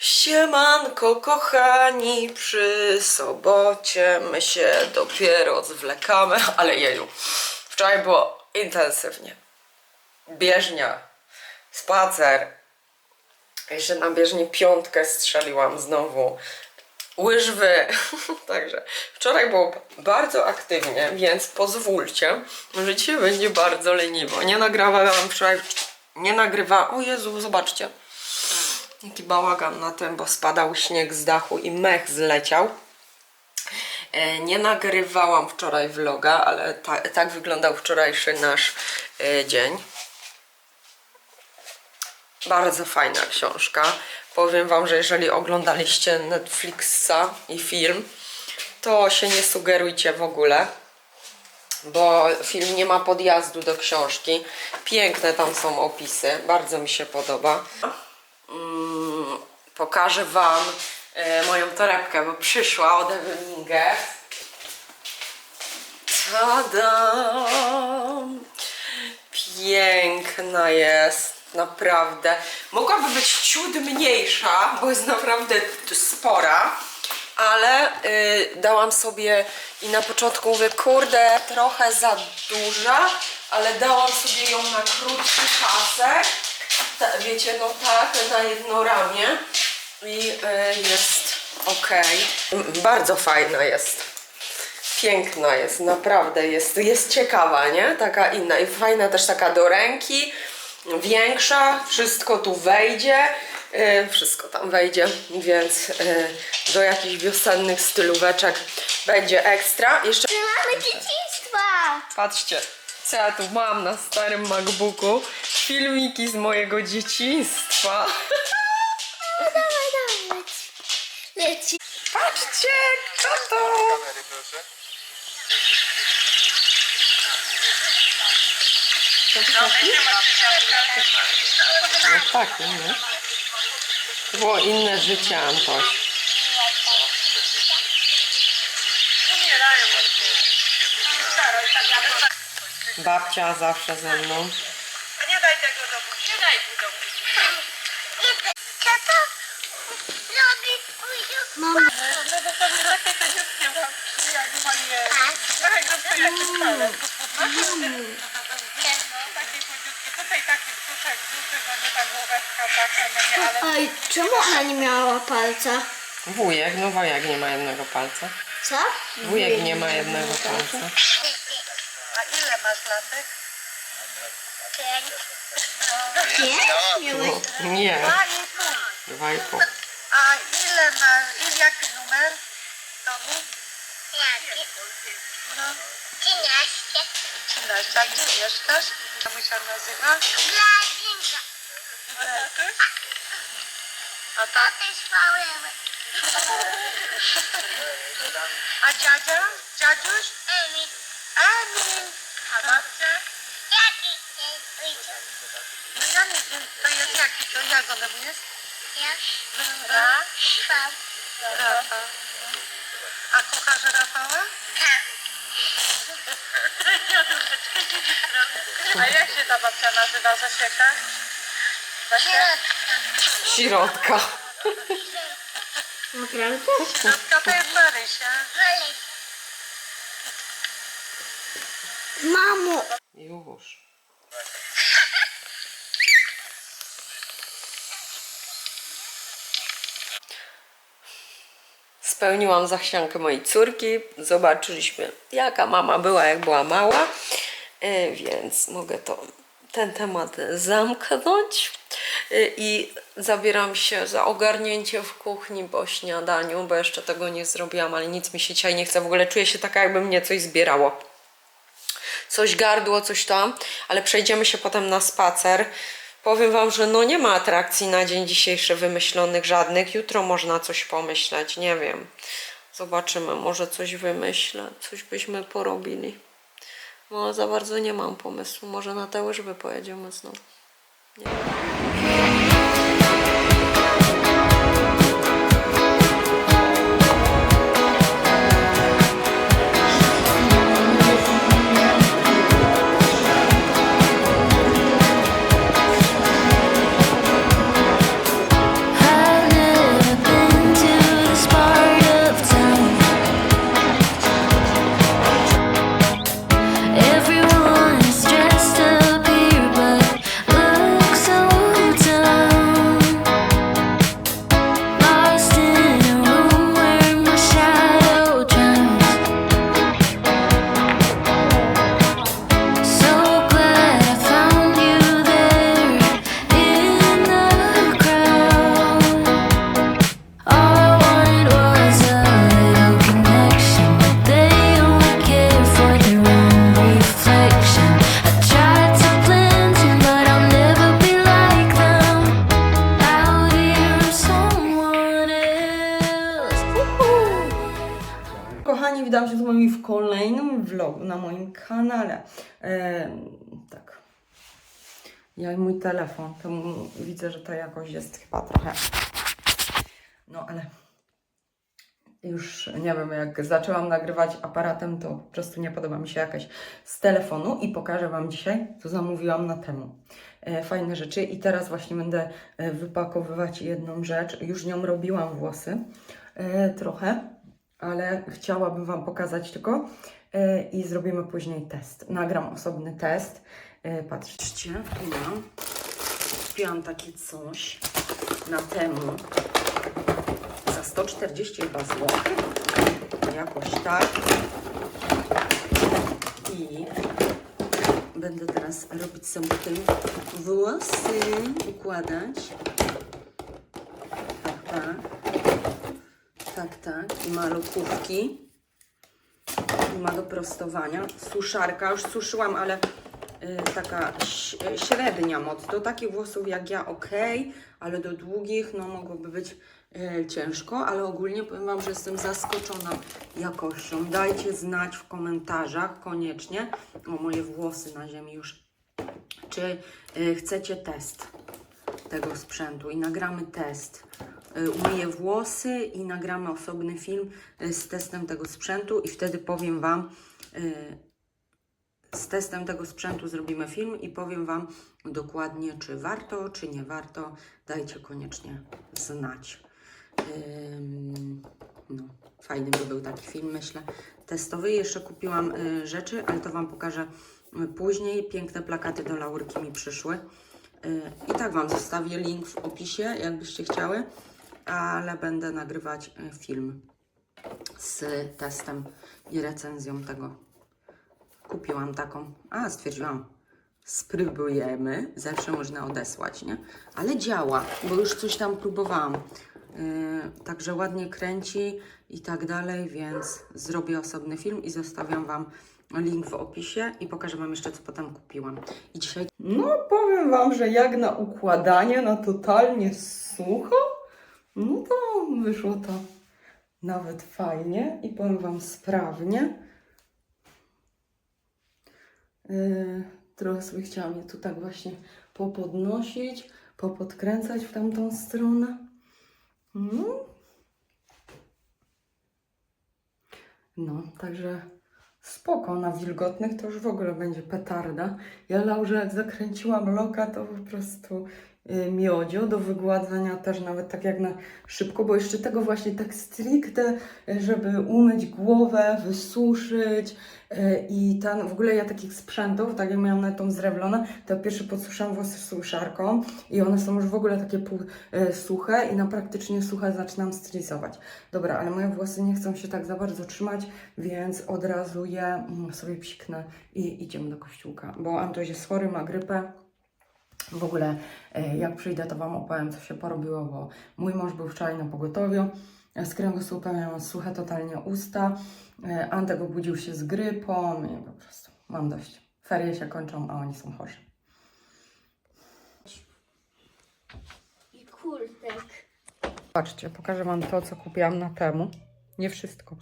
Siemanko, kochani, przy sobocie my się dopiero zwlekamy, ale jeju, wczoraj było intensywnie. Bieżnia, spacer, jeszcze na bieżni piątkę strzeliłam znowu, łyżwy, także wczoraj było bardzo aktywnie, więc pozwólcie, że dzisiaj będzie bardzo leniwo. Nie nagrywałam wczoraj, nie nagrywa, o Jezu, zobaczcie. Jaki bałagan na tym, bo spadał śnieg z dachu i mech zleciał. E, Nie nagrywałam wczoraj vloga, ale ta, tak wyglądał wczorajszy nasz e, dzień. Bardzo fajna książka. Powiem Wam, że jeżeli oglądaliście Netflixa i film, to się nie sugerujcie w ogóle, bo film nie ma podjazdu do książki. Piękne tam są opisy, bardzo mi się podoba mm, pokażę Wam e, moją torebkę, bo przyszła od Ewelingę. Tada! Piękna jest, naprawdę. Mogłaby być ciut mniejsza, bo jest naprawdę spora, ale y, dałam sobie i na początku mówię, kurde, trochę za duża, ale dałam sobie ją na krótszy pasek ta, wiecie, no tak, na jedno ramię i y, jest ok. Bardzo fajna jest. Piękna jest, naprawdę jest, jest ciekawa, nie? Taka inna i fajna też taka do ręki, większa, wszystko tu wejdzie, y, wszystko tam wejdzie, więc y, do jakichś wiosennych stylóweczek będzie ekstra. Jeszcze Mamy dzieciństwa! Patrzcie, co ja tu mam na starym MacBooku. Filmiki z mojego dzieciństwa. Dawaj, dawaj. Leci. Patrzcie, kto to? No tak, nie? To było inne życie, Antoś. Babcia zawsze ze mną. Nie daj tego do buzi, nie daj mu do buzi. Co to robi Kuziu? Mama. No bo pewnie takie to dzieckiem tam jak moje. Trochę go to jak stale. No takie chudziutkie. Tutaj taki brzuszek, no nie tam główeczka taka, no nie, ale Oj, czemu ona nie miała palca? Wujek, no wujek nie ma jednego palca. Co? Wujek nie ma jednego palca. a ile masz latek? Miałeś... No, nie, Dwa i pół. dwa i pół. A ile ma, ile jaki numer domu? No, 13. A gdzie mieszkasz? Jak się nazywa? Letuś? A tak? A dziadzia? Dziadziuś? Emil. A babcia? No ja nie wiem, to jest jaki to, jak mu jest? Rafa. Rafa. A kochasz Rafała? A jak się ta babcia nazywa? Zasieka? Zasieka? Środka. Naprawdę? Środka to jest Marysia. Mamo! Już. Spełniłam zachciankę mojej córki. Zobaczyliśmy, jaka mama była, jak była mała. E, Więc mogę to, ten temat zamknąć. E, I zabieram się za ogarnięcie w kuchni po śniadaniu, bo jeszcze tego nie zrobiłam, ale nic mi się dzisiaj nie chce. W ogóle czuję się taka, jakby mnie coś zbierało coś gardło, coś tam, ale przejdziemy się potem na spacer. Powiem Wam, że no nie ma atrakcji na dzień dzisiejszy wymyślonych żadnych. Jutro można coś pomyśleć, nie wiem. Zobaczymy, może coś wymyślę, coś byśmy porobili. No za bardzo nie mam pomysłu, może na te łyżwy pojedziemy znowu. Nie na moim kanale. Em, tak. Ja i mój telefon, to widzę, że ta jakość jest chyba trochę. No ale już nie wiem, jak zaczęłam nagrywać aparatem, to po prostu nie podoba mi się jakaś z telefonu i pokażę Wam dzisiaj, co zamówiłam na temu. E, fajne rzeczy i teraz właśnie będę e, wypakowywać jedną rzecz. Już nią robiłam włosy e, trochę, ale chciałabym Wam pokazać tylko e, i zrobimy później test. Nagram osobny test. E, patrzcie, tu mam. Kupiłam takie coś na temu za 140 chyba złotych. Jakoś tak. I będę teraz robić sobie tym włosy, układać. Tak, tak. Tak, tak. I ma lokówki. I ma do prostowania. Suszarka. Już suszyłam, ale y, taka ś- średnia moc. Do takich włosów jak ja ok, ale do długich no mogłoby być y, ciężko, ale ogólnie powiem Wam, że jestem zaskoczona jakością. Dajcie znać w komentarzach koniecznie o moje włosy na ziemi już. Czy y, chcecie test tego sprzętu i nagramy test. Y, Umyję włosy i nagramy osobny film y, z testem tego sprzętu i wtedy powiem Wam, y, z testem tego sprzętu zrobimy film i powiem Wam dokładnie, czy warto, czy nie warto. Dajcie koniecznie znać. No, fajny by był taki film, myślę. Testowy. Jeszcze kupiłam rzeczy, ale to Wam pokażę później. Piękne plakaty do laurki mi przyszły. I tak Wam zostawię link w opisie, jakbyście chciały, ale będę nagrywać y, film z testem i recenzją tego. Kupiłam taką, a stwierdziłam, spróbujemy, zawsze można odesłać, nie? Ale działa, bo już coś tam próbowałam. Yy, także ładnie kręci i tak dalej, więc zrobię osobny film i zostawiam Wam link w opisie i pokażę Wam jeszcze, co potem kupiłam. I dzisiaj... No, powiem Wam, że jak na układanie, na totalnie sucho, no to wyszło to nawet fajnie i powiem Wam sprawnie. Yy, trochę sobie chciałam je tu tak właśnie popodnosić, popodkręcać w tamtą stronę. No. No, także spoko. Na wilgotnych to już w ogóle będzie petarda. Ja Laurze jak zakręciłam loka, to po prostu y, miodzio do wygładzania też nawet tak jak na szybko, bo jeszcze tego właśnie tak stricte, y, żeby umyć głowę, wysuszyć y, i ten, w ogóle ja takich sprzętów, tak jak miałam na tą z to pierwszy podsuszam włosy suszarką i one są już w ogóle takie pół suche i na praktycznie suche zaczynam stylizować. Dobra, ale moje włosy nie chcą się tak za bardzo trzymać, więc od razu je mm, sobie psiknę i idziemy do kościółka, bo Antoś jest chory, ma grypę. W ogóle e, jak przyjdę, to Wam opowiem, co się porobiło, bo mój mąż był wczoraj na pogotowiu. Z kręgosłupem miałam suche totalnie usta. E, Antek obudził się z grypą i po prostu mam dość. Ferie się kończą, a oni są chorzy. I kurtek. Patrzcie, pokażę Wam to, co kupiłam na temu. Nie wszystko,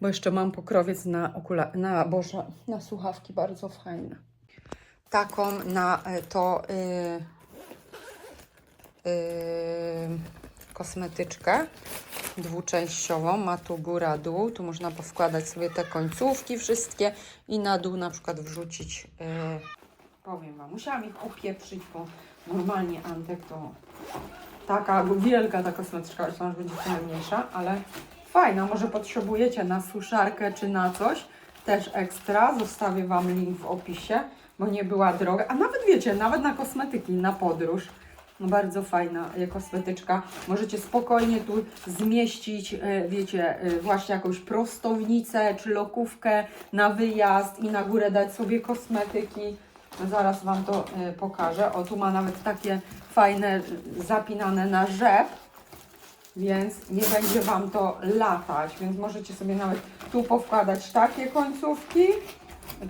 bo jeszcze mam pokrowiec na okula, na boże, na słuchawki bardzo fajne. Taką na e, to y, y, kosmetyczkę dwuczęściową. Ma tu góra, dół. Tu można powkładać sobie te końcówki wszystkie i na dół na przykład wrzucić. y, powiem Wam, musiałam ich opieprzyć, bo normalnie Antek to taka wielka ta kosmetyczka, myślałam, że będzie trochę mniejsza, ale fajna. Może potrzebujecie na suszarkę czy na coś. Też ekstra. Zostawię Wam link w opisie, bo nie była droga. A nawet wiecie, nawet na kosmetyki, na podróż. No bardzo fajna e, kosmetyczka. Możecie spokojnie tu zmieścić, e, wiecie, e, właśnie jakąś prostownicę czy lokówkę na wyjazd i na górę dać sobie kosmetyki. Zaraz Wam to pokażę. O, tu ma nawet takie fajne, zapinane na rzep, więc nie będzie Wam to latać, więc możecie sobie nawet tu powkładać takie końcówki,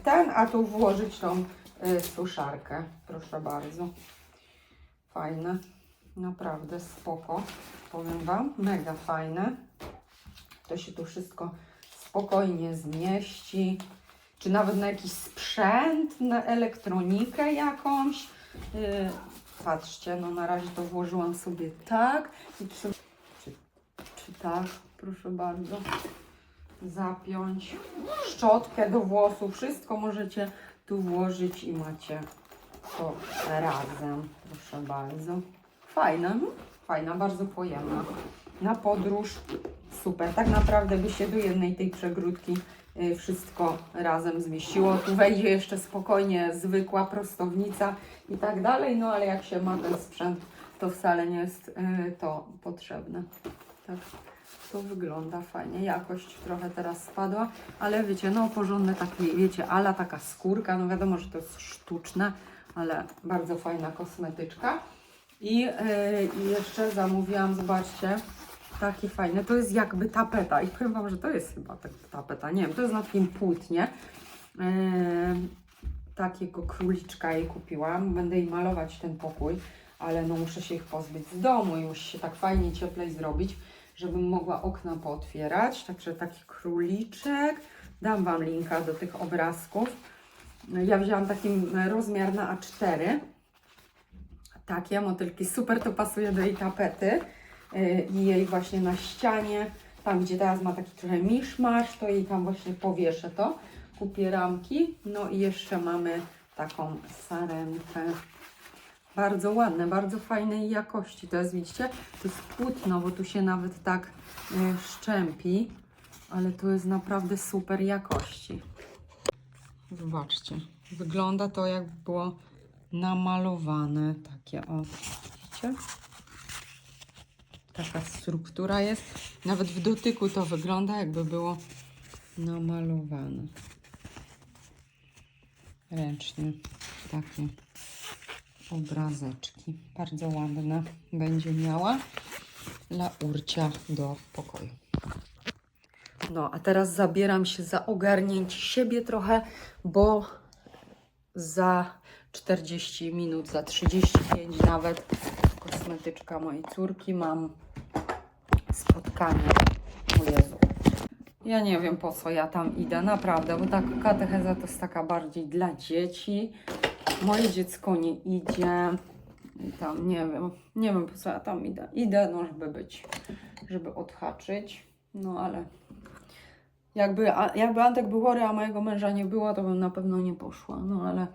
ten, a tu włożyć tą suszarkę. Proszę bardzo. Fajne. Naprawdę spoko. Powiem Wam, mega fajne. To się tu wszystko spokojnie zmieści. Czy nawet na jakiś sprzęt, na elektronikę jakąś. Yy, patrzcie, no na razie to włożyłam sobie tak. I czy, czy, czy tak, proszę bardzo. Zapiąć. Szczotkę do włosów, wszystko możecie tu włożyć i macie to razem. Proszę bardzo. Fajna, no? fajna, bardzo pojemna. Na podróż super. Tak naprawdę by się do jednej tej przegródki y, wszystko razem zmieściło. Tu wejdzie jeszcze spokojnie zwykła prostownica i tak dalej, no ale jak się ma ten sprzęt, to wcale nie jest y, to potrzebne. Tak to wygląda fajnie. Jakość trochę teraz spadła, ale wiecie, no porządne takie, wiecie, ala taka skórka, no wiadomo, że to jest sztuczne, ale bardzo fajna kosmetyczka. I, yy, jeszcze zamówiłam, zobaczcie, takie fajne. To jest jakby tapeta i powiem Wam, że to jest chyba tak tapeta, nie wiem, to jest na takim płótnie. Yy, takiego króliczka jej kupiłam. Będę jej malować ten pokój, ale no muszę się ich pozbyć z domu i musi się tak fajnie cieplej zrobić, żebym mogła okna pootwierać. Także taki króliczek. Dam Wam linka do tych obrazków. Ja wzięłam taki rozmiar na A4. Takie motylki, super to pasuje do jej tapety yy, i jej właśnie na ścianie, tam gdzie teraz ma taki trochę miszmasz, to jej tam właśnie powieszę to. Kupię ramki, no i jeszcze mamy taką sarenkę. Bardzo ładne, bardzo fajnej jakości. To jest, widzicie, to jest płótno, bo tu się nawet tak y, szczępi, ale to jest naprawdę super jakości. Zobaczcie, wygląda to jakby było namalowane, takie o, widzicie? Taka struktura jest. Nawet w dotyku to wygląda jakby było namalowane. Ręcznie takie obrazeczki. Bardzo ładne będzie miała dla urcia do pokoju. No, a teraz zabieram się za ogarnięcie siebie trochę, bo za 40 minut, za 35 nawet kosmetyczka mojej córki mam spotkanie. O Jezu. Ja nie wiem po co ja tam idę, naprawdę, bo tak katecheza to jest taka bardziej dla dzieci. Moje dziecko nie idzie. Tam nie wiem, nie wiem po co ja tam idę. Idę, no żeby być, żeby odhaczyć. No ale jakby, jakby Antek był chory, a mojego męża nie było, to bym na pewno nie poszła. No ale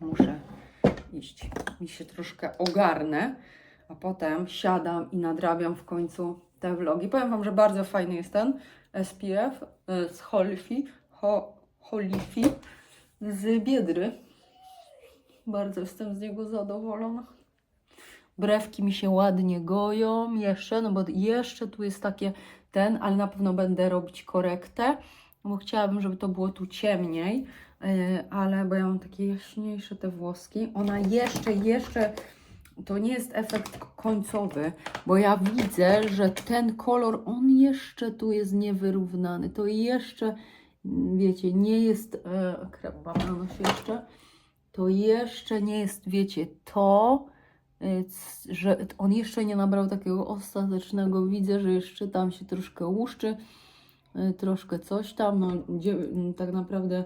muszę iść. Mi się troszkę ogarnę, a potem siadam i nadrabiam w końcu te vlogi. Powiem Wam, że bardzo fajny jest ten SPF y, z Holifi, Ho, Holifi z Biedry. Bardzo jestem z niego zadowolona. Brewki mi się ładnie goją jeszcze, no bo jeszcze tu jest takie ten, ale na pewno będę robić korektę, bo chciałabym, żeby to było tu ciemniej, yy, ale bo ja mam takie jaśniejsze te włoski. Ona jeszcze, jeszcze, to nie jest efekt końcowy, bo ja widzę, że ten kolor, on jeszcze tu jest niewyrównany. To jeszcze, wiecie, nie jest, e, krem mam na nosie jeszcze, to jeszcze nie jest, wiecie, to, y, że on jeszcze nie nabrał takiego ostatecznego. Widzę, że jeszcze tam się troszkę łuszczy, y, troszkę coś tam. No, m, tak naprawdę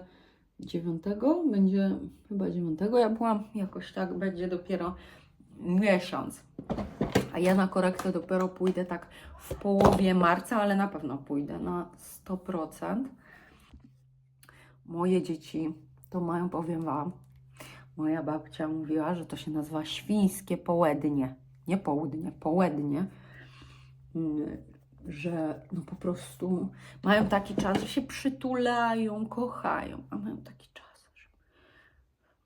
dziewiątego będzie, chyba dziewiątego ja byłam, jakoś tak będzie dopiero miesiąc. A ja na korektę dopiero pójdę tak w połowie marca, ale na pewno pójdę na 100%. Moje dzieci to mają, powiem Wam, Moja babcia mówiła, że to się nazywa świńskie połednie. Nie południe, połednie. Mm, Że no po prostu mają taki czas, że się przytulają, kochają, a mają taki czas,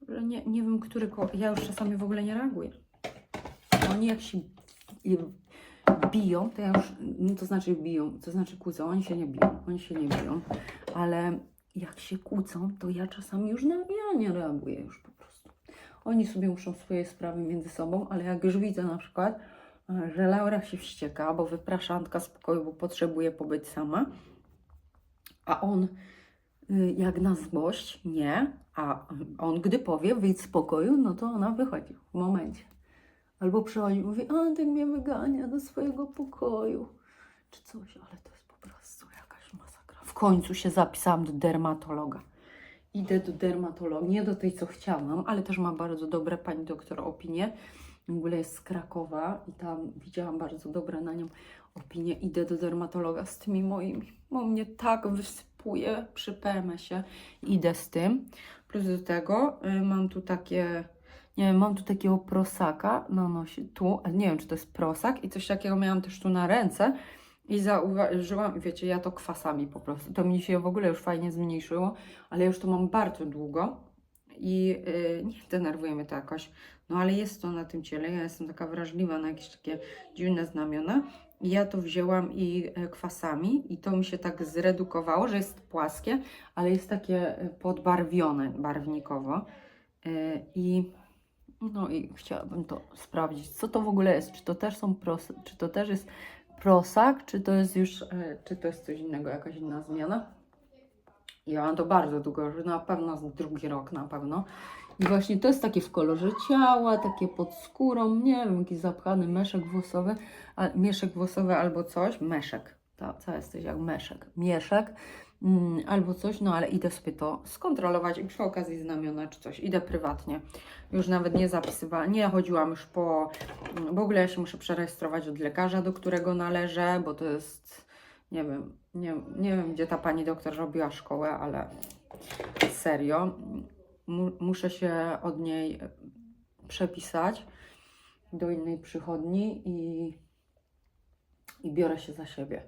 że, nie, nie wiem, który Ja już czasami w ogóle nie reaguję. Oni jak się biją, to ja już, no to znaczy biją, to znaczy kłócą, oni się nie biją, oni się nie biją, ale jak się kłócą, to ja czasami już na, nie reaguję już po. Oni sobie muszą swoje sprawy między sobą, ale jak już widzę na przykład, e, że Laura się wścieka, bo wyprasza Antka z pokoju, bo potrzebuje pobyć sama, a on y, jak na złość, nie, a on gdy powie wyjdź z pokoju, no to ona wychodzi w momencie. Albo przychodzi i mówi, Antek mnie wygania do swojego pokoju, czy coś, ale to jest po prostu jakaś masakra. końcu się zapisałam do dermatologa. Idę do dermatologa, nie do tej, co chciałam, ale też ma bardzo dobre pani doktor opinie. W ogóle jest z Krakowa i tam widziałam bardzo dobre na nią opinie. Idę do dermatologa z tymi moimi, bo mnie tak wysypuje przy PMS-ie. Idę z tym. Plus do tego y, mam tu takie, nie wiem, mam tu takiego prosaka na nosie, tu, ale nie wiem, czy to jest prosak i coś takiego miałam też tu na ręce. I zauważyłam, wiecie, ja to kwasami po prostu. To mi się w ogóle już fajnie zmniejszyło, ale już to mam bardzo długo i yy, nie denerwuje mnie to jakoś. No ale jest to na tym ciele. Ja jestem taka wrażliwa na jakieś takie dziwne znamiona. I ja to wzięłam i e, kwasami i to mi się tak zredukowało, że jest płaskie, ale jest takie e, podbarwione barwnikowo. Yy, I no i chciałabym to sprawdzić, co to w ogóle jest. Czy to też są pros, czy to też jest prosak, czy to jest już, e, czy to jest coś innego, jakaś inna zmiana. Ja mam to bardzo długo, na pewno drugi rok na pewno. I właśnie to jest takie w kolorze ciała, takie pod skórą, nie wiem, jakiś zapchany meszek włosowy, a, mieszek włosowy albo coś, meszek, to co jesteś jak meszek, mieszek, albo coś, no ale idę sobie to skontrolować i przy okazji znamiona czy coś, idę prywatnie. Już nawet nie zapisywałam, nie chodziłam już po, w ogóle ja się muszę przerejestrować od lekarza, do którego należę, bo to jest, nie wiem, nie, nie wiem gdzie ta pani doktor robiła szkołę, ale serio, mu, muszę się od niej przepisać do innej przychodni i, i biorę się za siebie.